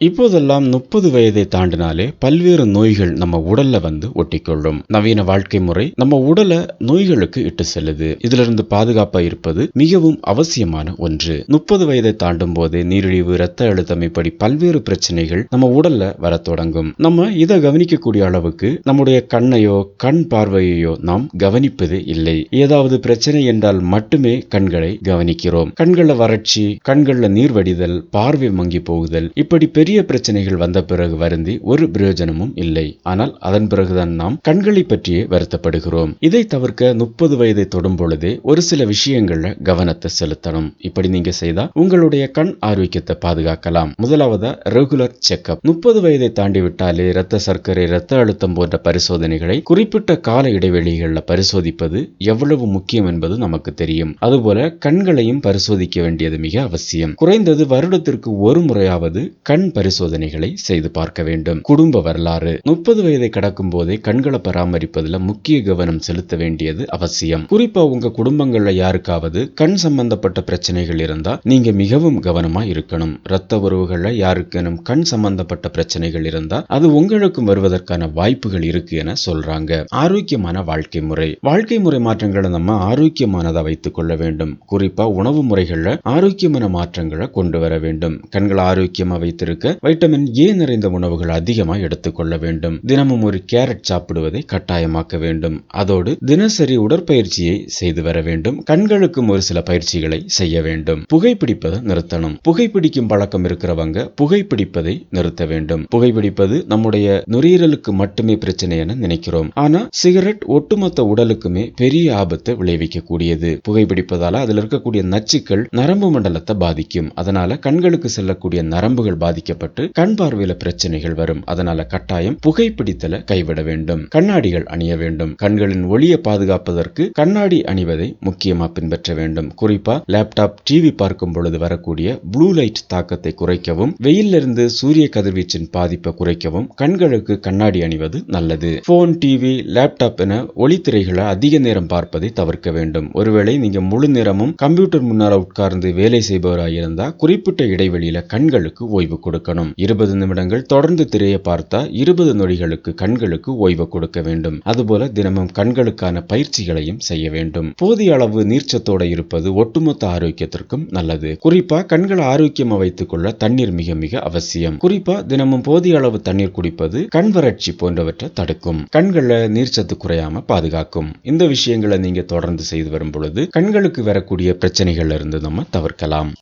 இப்போதெல்லாம் முப்பது வயதை தாண்டினாலே பல்வேறு நோய்கள் நம்ம உடல்ல வந்து ஒட்டிக்கொள்ளும். நவீன வாழ்க்கை முறை நம்ம உடலை நோய்களுக்கு இட்டு செல்லுது. இதுல இருந்து பாதுகாப்பா இருப்பது மிகவும் அவசியமான ஒன்று. முப்பது வயதை தாண்டும் போதே நீரிழிவு இரத்த அழுத்தம் இப்படி பல்வேறு பிரச்சனைகள் நம்ம உடல்ல வர தொடங்கும். நம்ம இதை கவனிக்கக்கூடிய அளவுக்கு நம்முடைய கண்ணையோ கண் பார்வையையோ நாம் கவனிப்பது இல்லை. ஏதாவது பிரச்சனை என்றால் மட்டுமே கண்களை கவனிக்கிறோம். கண்கள வறட்சி கண்கள்ல நீர் வடிதல் பார்வை மங்கி போகுதல் இப்படி பெரிய பிரச்சனைகள் வந்த பிறகு வருந்தி ஒரு பிரயோஜனமும் இல்லை. ஆனால் அதன் பிறகுதான் நாம் கண்களை பற்றியே வருத்தப்படுகிறோம். இதை தவிர்க்க முப்பது வயதை தொடும் பொழுதே ஒரு சில விஷயங்கள்ல கவனத்தை செலுத்தணும். இப்படி நீங்க செய்தா உங்களுடைய கண் ஆரோக்கியத்தை பாதுகாக்கலாம். முதலாவதா ரெகுலர் செக்அப் முப்பது வயதை தாண்டி விட்டாலே இரத்த சர்க்கரை இரத்த அழுத்தம் போன்ற பரிசோதனைகளை குறிப்பிட்ட கால இடைவெளிகளில் பரிசோதிப்பது எவ்வளவு முக்கியம் என்பது நமக்கு தெரியும். அதுபோல கண்களையும் பரிசோதிக்க வேண்டியது மிக அவசியம். குறைந்தது வருடத்திற்கு ஒரு முறையாவது கண் பரிசோதனைகளை செய்து பார்க்க வேண்டும். குடும்ப வரலாறு. முப்பது வயதை கடக்கும் போதே கண்களை பராமரிப்பதில் முக்கிய கவனம் செலுத்த வேண்டியது அவசியம். குறிப்பா உங்க குடும்பங்கள்ல யாருக்காவது கண் சம்பந்தப்பட்ட பிரச்சனைகள் இருந்தா நீங்க மிகவும் கவனமா இருக்கணும். ரத்த உறவுகள்ல யாருக்கேனும் கண் சம்பந்தப்பட்ட பிரச்சனைகள் இருந்தா அது உங்களுக்கும் வருவதற்கான வாய்ப்புகள் இருக்கு என சொல்றாங்க. ஆரோக்கியமான வாழ்க்கை முறை. வாழ்க்கை முறை மாற்றங்களை நம்ம ஆரோக்கியமானதா வைத்துக் கொள்ள வேண்டும். குறிப்பா உணவு முறைகள்ல ஆரோக்கியமான மாற்றங்களை கொண்டு வர வேண்டும். கண்களை ஆரோக்கியமா வைத்திருக்க வைட்டமின் ஏ நிறைந்த உணவுகள் அதிகமாக எடுத்துக்கொள்ள வேண்டும். தினமும் ஒரு கேரட் சாப்பிடுவதை கட்டாயமாக்க வேண்டும். அதோடு தினசரி உடற்பயிற்சியை செய்து வர வேண்டும். கண்களுக்கும் ஒரு சில பயிற்சிகளை செய்ய வேண்டும். புகைப்பிடிப்பதை நிறுத்தணும். புகைப்பிடிக்கும் பழக்கம் இருக்கிறவங்க புகைப்பிடிப்பதை நிறுத்த வேண்டும். புகைப்பிடிப்பது நம்முடைய நுரையீரலுக்கு மட்டுமே பிரச்சனை என நினைக்கிறோம். ஆனா சிகரெட் ஒட்டுமொத்த உடலுக்குமே பெரிய ஆபத்தை விளைவிக்கக்கூடியது. புகைப்பிடிப்பதால அதில் இருக்கக்கூடிய நச்சுக்கள் நரம்பு மண்டலத்தை பாதிக்கும். அதனால கண்களுக்கு செல்லக்கூடிய நரம்புகள் பாதிக்கப்பட்டு கண் பார்வையில பிரச்சனைகள் வரும். அதனால கட்டாயம் புகைப்பிடித்தல கைவிட வேண்டும். கண்ணாடிகள் அணிய வேண்டும். கண்களின் ஒளியை பாதுகாப்பதற்கு கண்ணாடி அணிவதை முக்கியமா பின்பற்ற வேண்டும். குறிப்பா லேப்டாப் டிவி பார்க்கும் பொழுது வரக்கூடிய ப்ளூ லைட் தாக்கத்தை குறைக்கவும் வெயிலிருந்து சூரிய கதிர்வீச்சின் பாதிப்பை குறைக்கவும் கண்களுக்கு கண்ணாடி அணிவது நல்லது. போன் டிவி லேப்டாப் என ஒளித்திரைகளை அதிக நேரம் பார்ப்பதை தவிர்க்க வேண்டும். ஒருவேளை நீங்க முழு நேரமும் கம்ப்யூட்டர் முன்னால உட்கார்ந்து வேலை செய்பவராக இருந்தா குறிப்பிட்ட இடைவெளியில கண்களுக்கு ஓய்வு கொடுக்கணும் இருபது நிமிடங்கள் தொடர்ந்து திரையை பார்த்தா இருபது நொடிகளுக்கு கண்களுக்கு ஓய்வு கொடுக்க வேண்டும். அதுபோல தினமும் கண்களுக்கான பயிற்சிகளையும் செய்ய வேண்டும். போதிய அளவு நீர்ச்சத்தோட இருப்பது ஒட்டுமொத்த ஆரோக்கியத்திற்கும் நல்லது. குறிப்பா கண்களை ஆரோக்கியமா வைத்துக் கொள்ள தண்ணீர் மிக மிக அவசியம். குறிப்பா தினமும் போதிய அளவு தண்ணீர் குடிப்பது கண் வறட்சி போன்றவற்றை தடுக்கும். கண்களை நீர்ச்சத்து குறையாம பாதுகாக்கும். இந்த விஷயங்களை நீங்க தொடர்ந்து செய்து வரும் பொழுது கண்களுக்கு வரக்கூடிய பிரச்சனைகள்ல இருந்து நம்ம தவிர்க்கலாம்.